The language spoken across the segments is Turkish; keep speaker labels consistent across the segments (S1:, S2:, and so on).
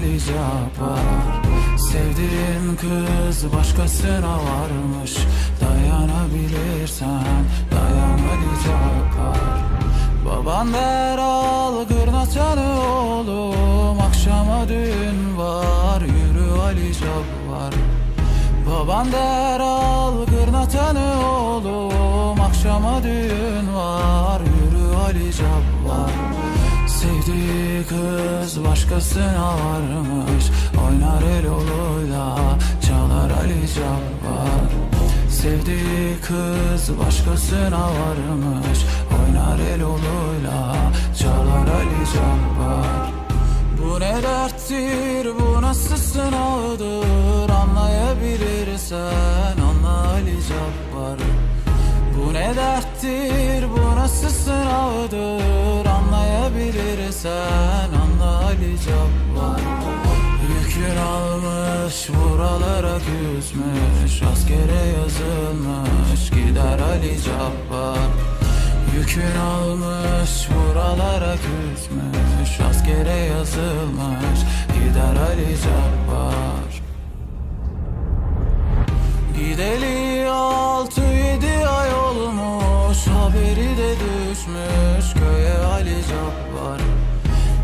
S1: Ali Cabbar Sevdiğin kız başkasına varmış. Dayanabilirsen dayan Ali Cabbar Baban der al gırnatanı oğlum. Akşama düğün var yürü Ali Cabbar. Baban der al gırnatanı oğlum. Akşama düğün var yürü Ali Cabbar Sevdiği kız başkasına varmış. Oynar el oluyla çalar Ali Cabbar. Sevdiği kız başkasına varmış. Oynar el oluyla çalar Ali Cabbar. Bu ne derttir bu nasıl sınavdır Anlayabilirsen anla Ali Cabbar. Bu ne derttir bu nasıl sınavdır Anlayabilirsen anla Ali Cabbar. Yükün almış buralara küsmüş Askere yazılmış gider Ali Cabbar. Yükün almış buralara küsmüş Askere yazılmış gider Ali Cabbar. Gideli Ali Cabbar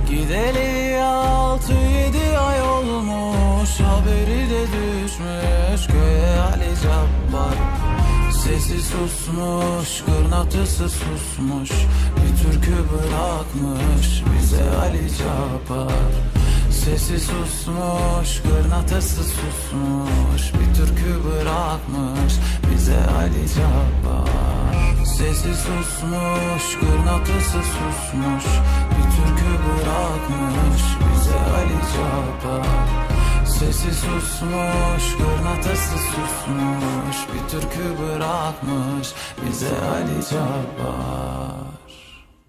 S1: Gideli altı yedi ay olmuş. Haberi de düşmüş. Köye Ali Cabbar Sesi susmuş, kırnatısı susmuş. Bir türkü bırakmış bize Ali Cabbar Sesi susmuş, kırnatısı susmuş. Bir türkü bırakmış bize Ali Cabbar Sesi susmuş, kırnatısı susmuş. Bir türkü bırakmış bize Ali Cabbar Sesi susmuş, kırnatısı susmuş. Bir türkü bırakmış bize Ali Cabbar